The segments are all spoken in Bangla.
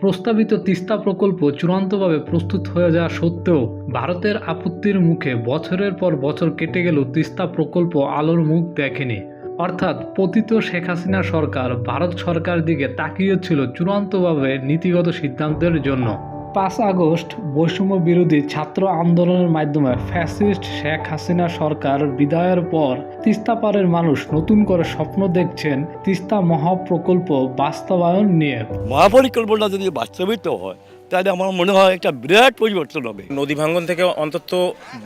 প্রস্তাবিত তিস্তা প্রকল্প চূড়ান্তভাবে প্রস্তুত হয়ে যাওয়া সত্ত্বেও ভারতের আপত্তির মুখে বছরের পর বছর কেটে গেলেও তিস্তা প্রকল্প আলোর মুখ দেখেনি। অর্থাৎ পতিত শেখ হাসিনা সরকার, ভারত সরকার দিকে তাকিয়েছিল চূড়ান্তভাবে নীতিগত সিদ্ধান্তের জন্য। পাঁচ আগস্ট বৈষম্য বিরোধী ছাত্র আন্দোলনের মাধ্যমে ফ্যাসিস্ট শেখ হাসিনা সরকার বিদায়ের পর তিস্তা পাড়ের মানুষ নতুন করে স্বপ্ন দেখছেন তিস্তা মহাপ্রকল্প বাস্তবায়ন নিয়ে। মহাপরিকল্পনা যদি বাস্তবিত হয় তাহলে আমার মনে হয় একটা বিরাট পরিবর্তন হবে। নদী ভাঙ্গন থেকে অন্তত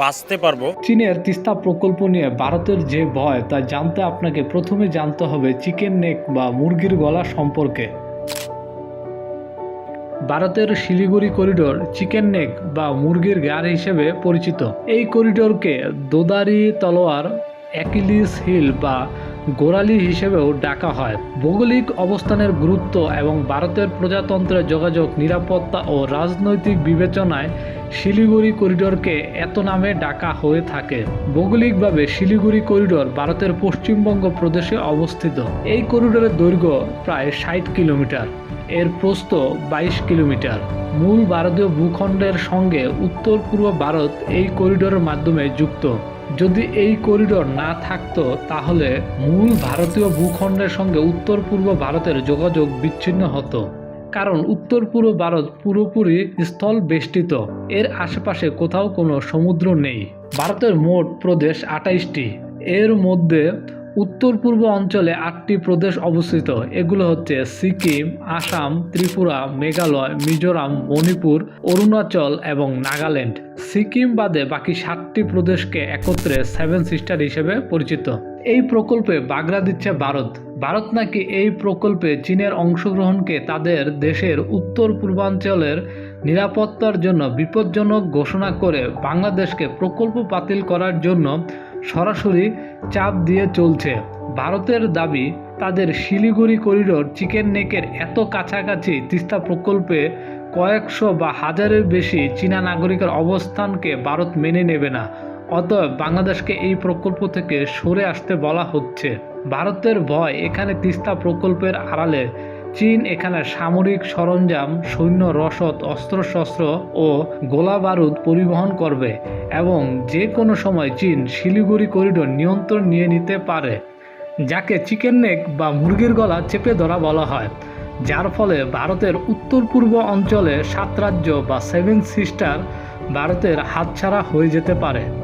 বাঁচতে পারব। চীনের তিস্তা প্রকল্প নিয়ে ভারতের যে ভয় তা জানতে আপনাকে প্রথমে জানতে হবে চিকেন নেক বা মুরগির গলা সম্পর্কে। ভারতের শিলিগুড়ি করিডোর চিকেন নেক বা মুরগির গাড় হিসেবে পরিচিত। এই করিডোরকে দোদারি তলোয়ার, অ্যাকিলিস হিল বা গোড়ালি হিসেবেও ডাকা হয়। ভৌগোলিক অবস্থানের গুরুত্ব এবং ভারতের প্রজাতন্ত্রের যোগাযোগ, নিরাপত্তা ও রাজনৈতিক বিবেচনায় শিলিগুড়ি করিডোরকে এত নামে ডাকা হয়ে থাকে। ভৌগোলিকভাবে শিলিগুড়ি করিডোর ভারতের পশ্চিমবঙ্গ প্রদেশে অবস্থিত। এই করিডোরের দৈর্ঘ্য প্রায় ষাট কিলোমিটার। এর প্রস্থ বাইশ কিলোমিটার। মূল ভারতীয় ভূখণ্ডের সঙ্গে উত্তর পূর্ব ভারত এই করিডোরের মাধ্যমে যুক্ত। যদি এই করিডোর না থাকতো, তাহলে মূল ভারতীয় ভূখণ্ডের সঙ্গে উত্তর পূর্ব ভারতের যোগাযোগ বিচ্ছিন্ন হতো, কারণ উত্তর পূর্ব ভারত পুরোপুরি স্থল বেষ্টিত। এর আশেপাশে কোথাও কোনো সমুদ্র নেই। ভারতের মোট প্রদেশ আটাইশটি এর মধ্যে উত্তর পূর্ব অঞ্চলে আটটি প্রদেশ অবস্থিত। এগুলো হচ্ছে সিকিম, আসাম, ত্রিপুরা, মেঘালয়, মিজোরাম, মণিপুর, অরুণাচল এবং নাগাল্যান্ড। সিকিম বাদে বাকি সাতটি প্রদেশকে একত্রে সেভেন সিস্টার হিসেবে পরিচিত। এই প্রকল্পে বাগড়া দিচ্ছে ভারত। ভারত নাকি এই প্রকল্পে চীনের অংশগ্রহণকে তাদের দেশের উত্তর পূর্বাঞ্চলের নিরাপত্তার জন্য বিপজ্জনক ঘোষণা করে বাংলাদেশকে প্রকল্প বাতিল করার জন্য সরাসরি চাপ দিয়ে চলছে। ভারতের দাবি, তাদের শিলিগুড়ি করিডোর চিকেন নেকের এত কাছাকাছি তিস্তা প্রকল্পে কয়েকশো বা হাজারের বেশি চীনা নাগরিকের অবস্থানকে ভারত মেনে নেবে না। অতএব বাংলাদেশকে এই প্রকল্প থেকে সরে আসতে বলা হচ্ছে। ভারতের ভয় এখানে তিস্তা প্রকল্পের আড়ালে। চীন এখানে সামরিক সরঞ্জাম, সৈন্য, রসদ, অস্ত্রশস্ত্র ও গোলা বারুদ পরিবহন করবে। এবং যে কোনো সময় চীন শিলিগুড়ি করিডোর নিয়ন্ত্রণ নিয়ে নিতে পারে, যাকে চিকেন নেক বা মুরগির গলা চেপে ধরা বলা হয়, যার ফলে ভারতের উত্তর পূর্ব অঞ্চলে সাত রাজ্য বা সেভেন সিস্টার ভারতের হাতছাড়া হয়ে যেতে পারে।